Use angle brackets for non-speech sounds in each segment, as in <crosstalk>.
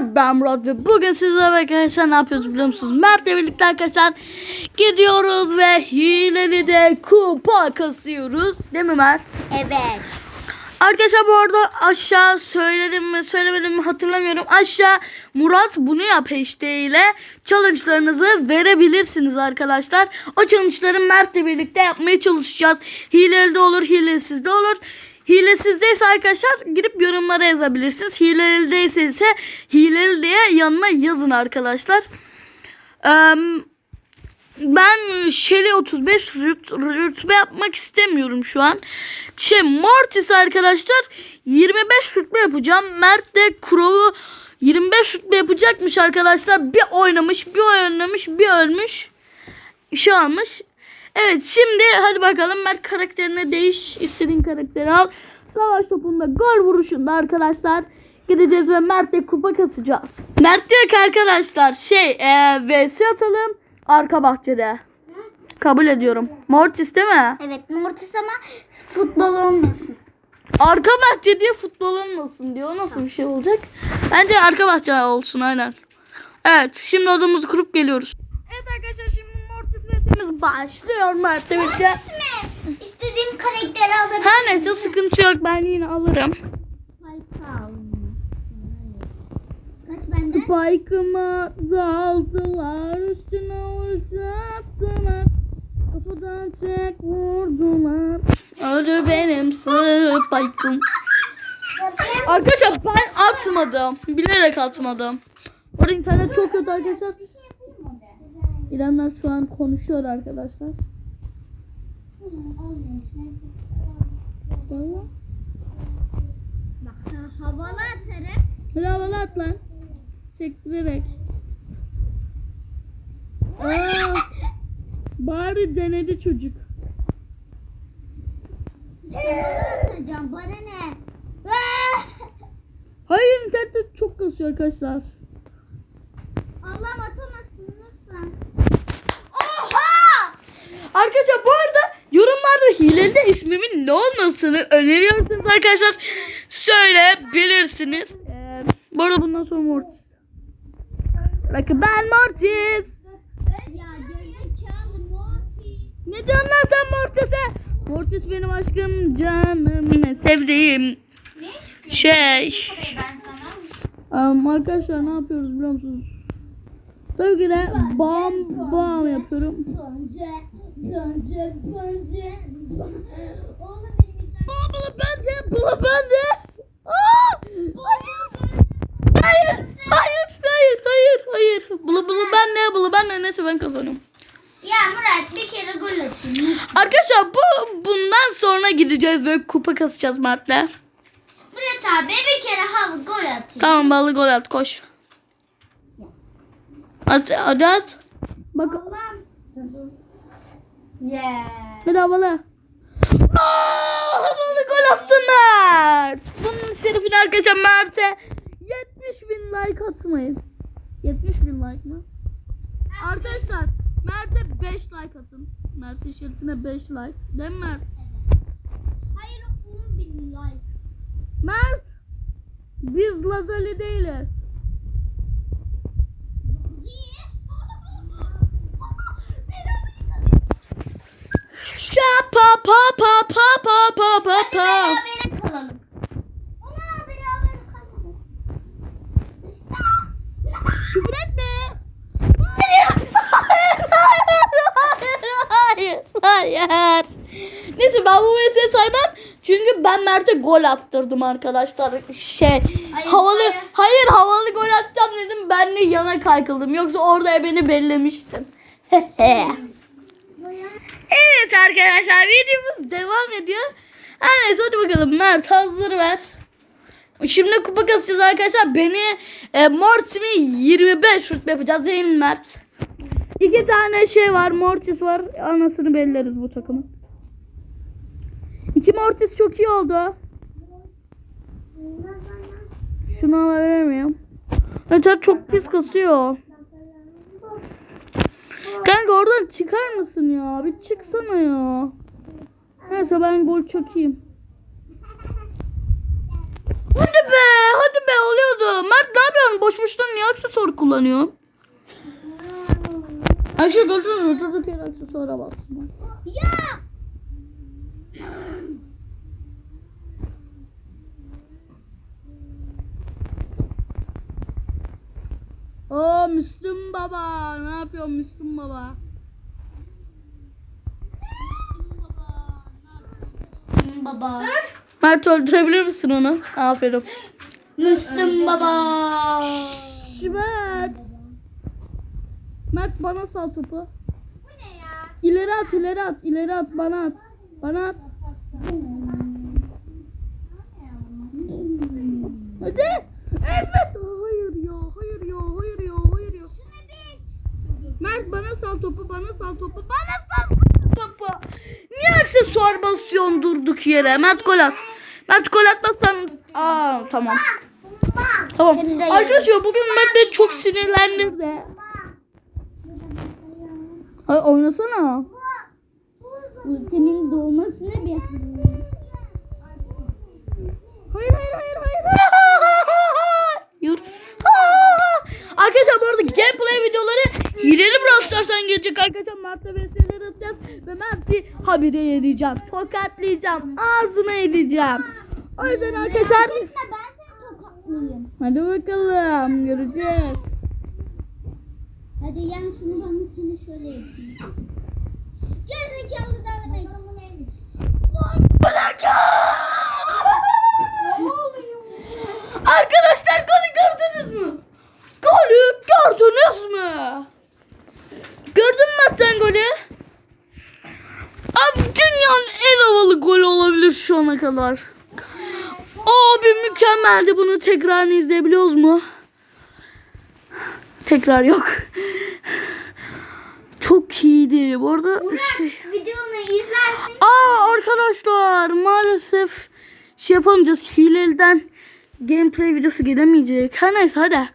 Ben Murat ve bugün sizlerle arkadaşlar ne yapıyoruz biliyor musunuz? Mert'le birlikte arkadaşlar gidiyoruz ve hileli de kupa kasıyoruz. Değil mi Mert? Evet. Arkadaşlar bu arada aşağı söyledim mi söylemedim mi hatırlamıyorum. Aşağı Murat bunu yap hashtag ile challenge'larınızı verebilirsiniz arkadaşlar. O challenge'ları Mert'le birlikte yapmaya çalışacağız. Hileli de olur hilesiz de olur. Hilesizdeyse arkadaşlar gidip yorumlara yazabilirsiniz. Hilelideyse ise hileli diye yanına yazın arkadaşlar. Ben Shelly 35 rüt, rütbe yapmak istemiyorum şu an. Şey Mortis arkadaşlar 25 rütbe yapacağım. Mert de Crow'u 25 rütbe yapacakmış arkadaşlar. Bir oynamış, bir oynamış, bir ölmüş. Şey almış. Evet şimdi hadi bakalım Mert karakterine değiş. istediğin karakteri al. Savaş topunda gol vuruşunda arkadaşlar gideceğiz ve Mert'le kupa kasacağız. Mert diyor ki arkadaşlar şey e, vs atalım arka bahçede. Kabul ediyorum. Mortis değil mi? Evet Mortis ama futbol olmasın. Arka bahçe diyor futbol olmasın diyor. Nasıl bir şey olacak? Bence arka bahçe olsun aynen. Evet şimdi odamızı kurup geliyoruz. Evet arkadaşlar şimdi Mortis vs'imiz başlıyor Mert'le birlikte. mi? İstediğim karakteri alabilirim. Her neyse sıkıntı yok ben yine alırım. Spike'ımı daldılar üstüne vuracaktılar. Kafadan tek vurdular. Öldü benim Spike'ım. Arkadaşlar ben atmadım. Bilerek atmadım. Orada internet çok kötü arkadaşlar. İremler şu an konuşuyor arkadaşlar. Bak ha- havalı atarım. Hadi havalı at lan. Sektirerek. Aa, bari denedi çocuk. Havalı atacağım. Bana ne? Hayır internet çok kasıyor arkadaşlar. Allah'ım atamazsın Arkadaşlar bu arada yorumlarda hileli de ismimin ne olmasını öneriyorsanız arkadaşlar söyleyebilirsiniz. Ee, bu arada bundan sonra Mortis. Bakın ben Mortis. Ne diyorsun lan sen Mortis'e? Mortis benim aşkım canım sevdiğim Ne şey. Um, arkadaşlar ne yapıyoruz biliyor musunuz? Tabii ki de bam bam yapıyorum. Bence, bence, bence. Oğlum benim bula bende, bula bende. Aa! Hayır, hayır, hayır, hayır, hayır. Bula bula ben ne, bula ben ne, neyse ben kazanıyorum. Ya Murat bir kere gol atayım. Arkadaşlar bu bundan sonra gideceğiz ve kupa kasacağız Mert'le. Murat abi bir kere hava gol atayım. Tamam balı gol at koş. At, hadi at. Bak. Yeah. hadi havalı. Aa, havalı gol attı Mert. Bunun şerefine arkadaşlar Mert'e 70 bin like atmayın. 70 bin like mı? Arkadaşlar Mert'e 5 like atın. Mert'in şerefine 5 like. Değil mi Mert? Hayır 10 bin like. Mert! Biz Lazali değiliz. Pa pa pa pa pa pa pa Hadi pa. berabere kalalım. Ama beraber kalalım. Küfür etme. Hayır. Hayır. Hayır. Hayır. Neyse ben bu meseleyi saymam. Çünkü ben Mert'e gol attırdım arkadaşlar. Şey Hayır, havalı hayır. hayır havalı gol atacağım dedim. Ben de yana kaykıldım. Yoksa orada beni bellemiştim. Evet arkadaşlar videomuz devam ediyor. Her neyse hadi bakalım Mert hazır ver. Şimdi kupa kasacağız arkadaşlar. Beni e, Mortis'imi 25 rütbe yapacağız mi Mert? İki tane şey var. Mortis var. Anasını belleriz bu takımın. İki Mortis çok iyi oldu. Şunu alabilir miyim? Evet çok pis kasıyor. Kanka oradan çıkar mısın ya? Bir çıksana ya. Neyse ben gol çakayım. Hadi be, hadi be oluyordu. Mert ne yapıyorsun? Boş boş kullanıyorsun? <laughs> Arkadaşlar gördünüz mü? Durduk yere aksesuara bastım. Ya. Müslüm baba. Ne yapıyorsun Müslüm baba? Baba. Mert öldürebilir misin onu? Aferin. Müslüm baba. Mert. Mert bana sal topu. Bu ne ya? İleri at, ileri at, ileri at, bana at. Bana at. Hadi. Evet. Hayır ya, hayır ya, hayır ya, hayır ya. Şunu bir. Mert bana sal topu, bana sal topu, bana sal topu. Niye aksesuar basıyorsun durduk yere? Mert gol at. Mert gol atmazsan... Aa tamam. Tamam. Arkadaşlar bugün Mert beni çok sinirlendirdi. Ay oynasana. Ultimin doğmasını bir. Hayır hayır hayır hayır. Yürü. Arkadaşlar bu arada gameplay videoları hileli Stars'tan gelecek arkadaşlar. Mert'le VS'leri atacağız. Ve Mert'i habire yiyeceğim. Tokatlayacağım. Ağzına edeceğim. O yüzden arkadaşlar. Ben seni tokatlayayım. Hadi bakalım. Göreceğiz. Hadi yan şunu ben seni şöyle yapayım. Gerizekalı davranmayın. Bırak ya. Arkadaşlar golü gördünüz mü? Golü gördünüz mü? Mü sen golü? Abi dünyanın en havalı golü olabilir şu ana kadar. Abi mükemmeldi. Bunu tekrarını izleyebiliyoruz mu? Tekrar yok. Çok iyiydi. Bu arada şey... Videonu izlersin. Aa arkadaşlar maalesef şey yapamayacağız. Hileliden gameplay videosu gelemeyecek. Her neyse hadi.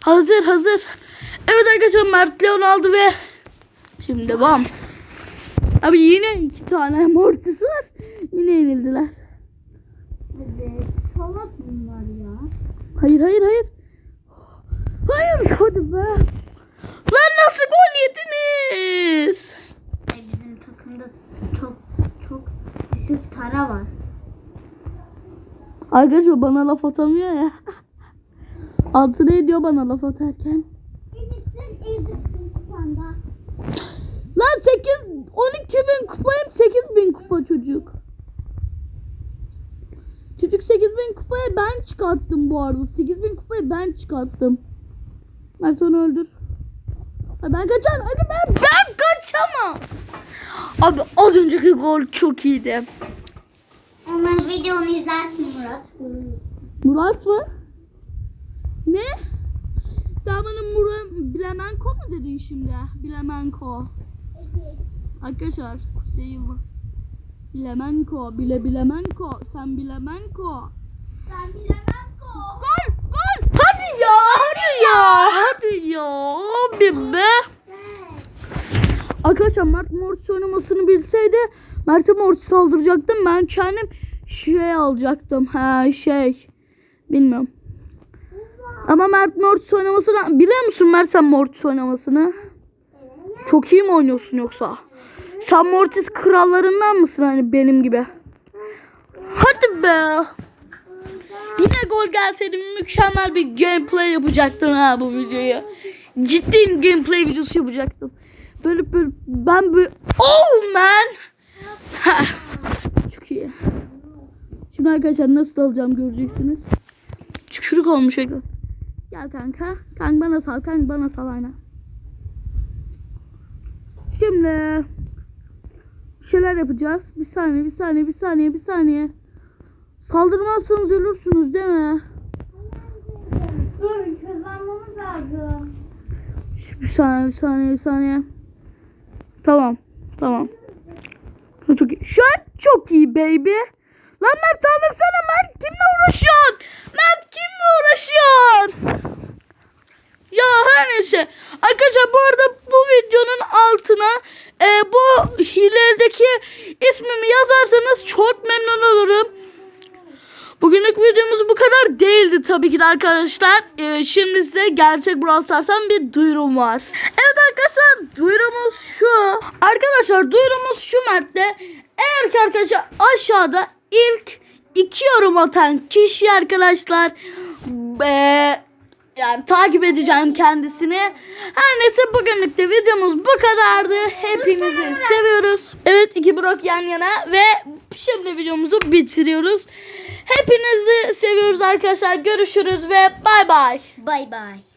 Hazır hazır. Evet arkadaşlar Mert Leon aldı ve şimdi devam. Abi yine iki tane mortisi var. Yine yenildiler. Salak bunlar ya. Hayır hayır hayır. Hayır hadi be. Lan nasıl gol yediniz? Bizim takımda çok çok düşük tara var. Arkadaşlar bana laf atamıyor ya. <laughs> Altı ne ediyor bana laf atarken? Lan 8 12 bin kupayım 8 bin kupa çocuk. Çocuk 8 bin kupayı ben çıkarttım bu arada. 8 bin kupayı ben çıkarttım. Mert onu öldür. Ay ben kaçar. Hadi ben, ben kaçamam. Abi az önceki gol çok iyiydi. Hemen videonu izlersin Murat. Murat mı? Ne? Sen bana Murat Bilemenko mu dedin şimdi? Bilemenko. Arkadaşlar Kuzey Yıldız. Bilemenko, bile bilemenko, sen bilemenko. Ben bilemem ko. Gol, gol. Hadi ya, hadi ya, hadi ya. Abi be. Arkadaşlar Mert Mortis oynamasını bilseydi Mert'e Mortis saldıracaktım. Ben kendim şey alacaktım. Ha şey. Bilmiyorum. Ama Mert Mortis oynamasını biliyor musun Mert sen Mortis oynamasını? Çok iyi mi oynuyorsun yoksa? Sen Mortis krallarından mısın hani benim gibi? Hadi be. Yine gol gelseydi mükemmel bir gameplay yapacaktım ha bu videoyu. Ciddi gameplay videosu yapacaktım. Böyle böyle ben böyle oh man. Ha. Çok iyi. Şimdi arkadaşlar nasıl alacağım göreceksiniz. Çükürük olmuş ekran. Gel kanka. Kanka bana sal. Kanka bana sal aynen. Şimdi bir şeyler yapacağız. Bir saniye, bir saniye, bir saniye, bir saniye. Saldırmazsanız ölürsünüz değil mi? Dur kazanmamız lazım. Bir saniye, bir saniye, bir saniye. Tamam, tamam. Çok iyi. Şu an çok iyi baby. Lan Mert saldırsana Mert. Kimle uğraşıyorsun? Mert kimle uğraşıyorsun? Ya her neyse. Arkadaşlar bu arada bu videonun altına e, bu hileldeki ismimi yazarsanız çok memnun olurum. Bugünlük videomuz bu kadar değildi tabii ki de arkadaşlar. Ee, şimdi size gerçek Brawl Stars'tan bir duyurum var. Evet arkadaşlar duyurumuz şu. Arkadaşlar duyurumuz şu Mert'te. Eğer ki arkadaşlar aşağıda ilk iki yorum atan kişi arkadaşlar eee, yani takip edeceğim kendisini. Her neyse bugünlük de videomuz bu kadardı. Hepinizi seviyoruz. Evet iki blok yan yana ve şimdi videomuzu bitiriyoruz. Hepinizi seviyoruz arkadaşlar. Görüşürüz ve bay bay. Bay bay.